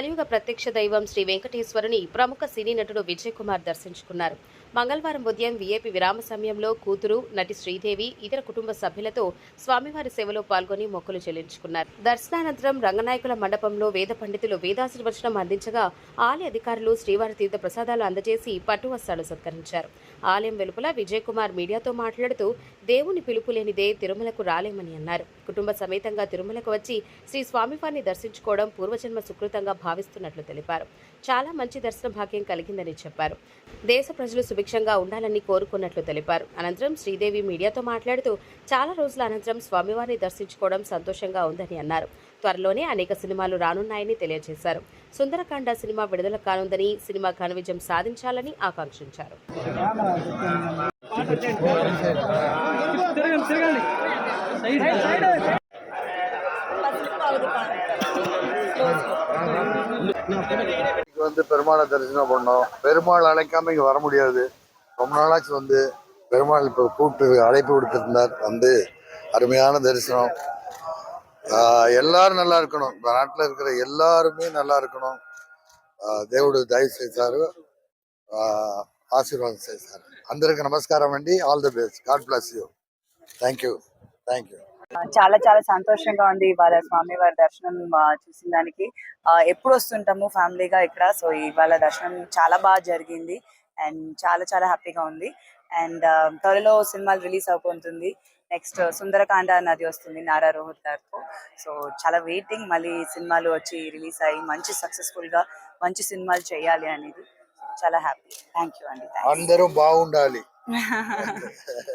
కలియుగ ప్రత్యక్ష దైవం శ్రీ వెంకటేశ్వరుని ప్రముఖ సినీ నటుడు విజయ్ కుమార్ దర్శించుకున్నారు. మంగళవారం ఉదయం విఏపి విరామ సమయంలో కూతురు నటి శ్రీదేవి ఇతర కుటుంబ సభ్యులతో స్వామివారి సేవలో పాల్గొని మొక్కులు చెల్లించుకున్నారు. దర్శనానంతరం రంగనాయకుల మండపంలో వేద పండితులు వేదాశీర్వచనం అందించగా ఆలయ అధికారులు శ్రీవారి తీర్థ ప్రసాదాలు అందజేసి పట్టు వస్త్రాలు సత్కరించారు. ఆలయం వెలుపల విజయ్ కుమార్ మీడియాతో మాట్లాడుతూ దేవుని పిలుపు లేనిదే తిరుమలకు రాలేమని అన్నారు. కుటుంబ సమేతంగా తిరుమలకు వచ్చి శ్రీ స్వామివారిని దర్శించుకోవడం పూర్వజన్మ సుకృతంగా భావిస్తున్నట్లు తెలిపారు. చాలా మంచి దర్శన భాగ్యం కలిగిందని చెప్పారు. దేశ ప్రజలు సుభిక్షంగా ఉండాలని కోరుకున్నట్లు తెలిపారు. అనంతరం శ్రీదేవి మీడియాతో మాట్లాడుతూ చాలా రోజుల అనంతరం స్వామివారిని దర్శించుకోవడం సంతోషంగా ఉందని అన్నారు. త్వరలోనే అనేక సినిమాలు రానున్నాయని తెలియజేశారు. సుందరకాండ సినిమా విడుదల కానుందని సినిమా ఘన విజయం సాధించాలని ఆకాంక్షించారు. తిరగండి తిరగండి సైడ్ இன்னைக்கு வந்து பெருமாளை தரிசனம் பண்ணோம் பெருமாள் அழைக்காம இங்க வர முடியாது ரொம்ப நாளாச்சு வந்து பெருமாள் இப்போ கூப்பிட்டு அழைப்பு விடுத்திருந்தார் வந்து அருமையான தரிசனம் ஆஹ் எல்லாரும் நல்லா இருக்கணும் இந்த நாட்டில் இருக்கிற எல்லாருமே நல்லா இருக்கணும் ஆஹ் దేవుడు దయ చేశారు ఆహ్ ఆశీర్వాదం చేశారు అందరికి నమస్కారం అండి all the best god bless you thank you thank you చాలా చాలా సంతోషంగా ఉంది ఇవాళ స్వామివారి దర్శనం ఆ, చూసిన దానికి. ఎప్పుడు వస్తుంటాము ఫ్యామిలీగా ఇక్కడ? సో ఇవాళ దర్శనం చాలా బాగా జరిగింది. అండ్ చాలా చాలా హ్యాపీగా ఉంది. అండ్ త్వరలో సినిమాలు రిలీజ్ అయిపోతుంది నెక్స్ట్ సుందరకాండ నది వస్తుంది నారా రోహిత్ గారితో. సో చాలా వెయిటింగ్. మళ్ళీ సినిమాలు వచ్చి రిలీజ్ అయ్యి మంచి సక్సెస్ఫుల్గా మంచి సినిమాలు చేయాలి అనేది. చాలా హ్యాపీ. థ్యాంక్ యూ అండి అందరూ బాగుండాలి.